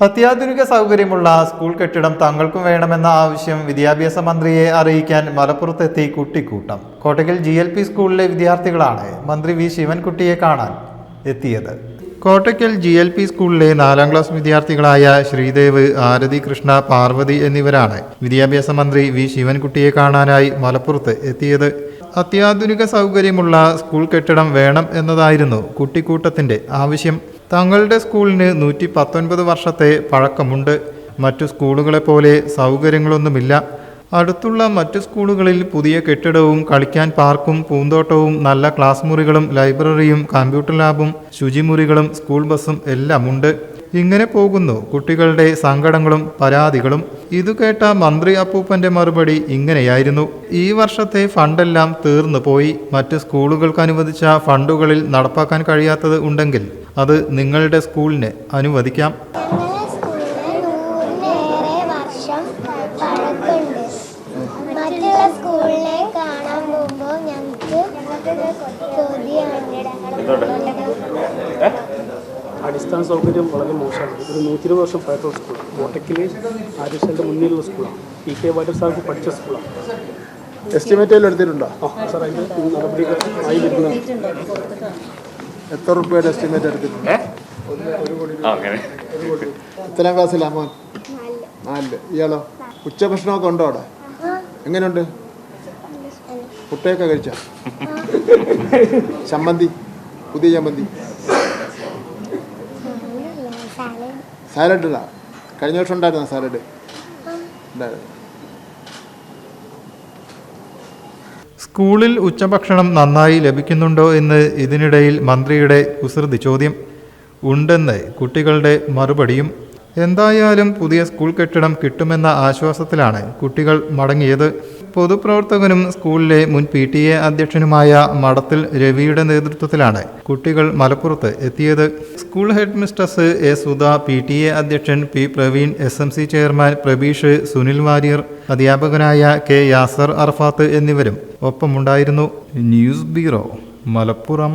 അത്യാധുനിക സൗകര്യമുള്ള സ്കൂൾ കെട്ടിടം തങ്ങൾക്കും വേണമെന്ന ആവശ്യം വിദ്യാഭ്യാസ മന്ത്രിയെ അറിയിക്കാൻ മലപ്പുറത്തെത്തി കുട്ടിക്കൂട്ടം. കോട്ടയ്ക്കൽ ജി എൽ പി സ്കൂളിലെ വിദ്യാർത്ഥികളാണ് മന്ത്രി വി ശിവൻകുട്ടിയെ കാണാൻ എത്തിയത്. കോട്ടയ്ക്കൽ ജി എൽ പി സ്കൂളിലെ നാലാം ക്ലാസ് വിദ്യാർത്ഥികളായ ശ്രീദേവ് ആരതി കൃഷ്ണ പാർവതി എന്നിവരാണ് വിദ്യാഭ്യാസ മന്ത്രി വി ശിവൻകുട്ടിയെ കാണാനായി മലപ്പുറത്ത് എത്തിയത്. അത്യാധുനിക സൗകര്യമുള്ള സ്കൂൾ കെട്ടിടം വേണം എന്നതായിരുന്നു കുട്ടിക്കൂട്ടത്തിന്റെ ആവശ്യം. തങ്ങളുടെ സ്കൂളിന് നൂറ്റി പത്തൊൻപത് വർഷത്തെ പഴക്കമുണ്ട്. മറ്റു സ്കൂളുകളെ പോലെ സൗകര്യങ്ങളൊന്നുമില്ല. അടുത്തുള്ള മറ്റു സ്കൂളുകളിൽ പുതിയ കെട്ടിടവും കളിക്കാൻ പാർക്കും പൂന്തോട്ടവും നല്ല ക്ലാസ് മുറികളും ലൈബ്രറിയും കമ്പ്യൂട്ടർ ലാബും ശുചിമുറികളും സ്കൂൾ ബസ്സും എല്ലാം ഉണ്ട് ഇങ്ങനെ പോകുന്നു. കുട്ടികളുടെ സങ്കടങ്ങളും പരാതികളും. ഇതു കേട്ട മന്ത്രി അപ്പൂപ്പന്റെ മറുപടി ഇങ്ങനെയായിരുന്നു. ഈ വർഷത്തെ ഫണ്ടെല്ലാം തീർന്നു പോയി. മറ്റ് സ്കൂളുകൾക്ക് അനുവദിച്ച ഫണ്ടുകളിൽ നടപ്പാക്കാൻ കഴിയാത്തത് ഉണ്ടെങ്കിൽ അത് നിങ്ങളുടെ സ്കൂളിന് അനുവദിക്കാം. സ്കൂളിന് ഞങ്ങൾക്ക് അടിസ്ഥാന സൗകര്യം വളരെ മോശമാണ്. ഒരു നൂറ്റി ഇരുപത് വർഷം പഴക്കമുള്ള സ്കൂൾ. കോട്ടക്കിൽ ആര്യശാലിന്റെ മുന്നിലുള്ള സ്കൂളാണ്. പി കെ വാര്യർ സാർക്ക് പഠിച്ച സ്കൂളാണ്. എസ്റ്റിമേറ്റ് എടുത്തിട്ടുണ്ടോ? സാർ അതിന്റെ നടപടികൾ ആയി വരുന്നത് എത്ര റുപ്യയുടെ എസ്റ്റിമേറ്റ് എടുത്തിട്ടുണ്ട്? എത്രാം ക്ലാസ്സിലാ മോൻ? നാലിൽ. ഇയാളോ? ഉച്ചഭക്ഷണമൊക്കെ ഉണ്ടോ അവിടെ? എങ്ങനെയുണ്ട്? മുട്ടയൊക്കെ കഴിച്ച? ചമ്മന്തി? പുതിയ ചമ്മന്തി? സാലഡ് ഇടാം കഴിഞ്ഞ വർഷം ഉണ്ടായിരുന്ന സാലഡ്? സ്കൂളിൽ ഉച്ചഭക്ഷണം നന്നായി ലഭിക്കുന്നുണ്ടോ എന്ന് ഇതിനിടയിൽ മന്ത്രിയുടെ കുസൃതി ചോദ്യം. ഉണ്ടെന്ന് കുട്ടികളുടെ മറുപടിയും എന്തായാലും പുതിയ സ്കൂൾ കെട്ടിടം കിട്ടുമെന്ന ആശ്വാസത്തിലാണ് കുട്ടികൾ മടങ്ങിയത്. പൊതുപ്രവർത്തകനും സ്കൂളിലെ മുൻ പി ടി എ അധ്യക്ഷനുമായ മഠത്തിൽ രവിയുടെ നേതൃത്വത്തിലാണ് കുട്ടികൾ മലപ്പുറത്ത് എത്തിയത്. School head mistress A Sudha P T A അധ്യക്ഷൻ P Praveen S M C chairman Prabeesh Sunil Warrier അധ്യാപകനായ കെ യാസർ അറഫാത്ത് എന്നിവരും ഒപ്പമുണ്ടായിരുന്നു. News bureau Malappuram.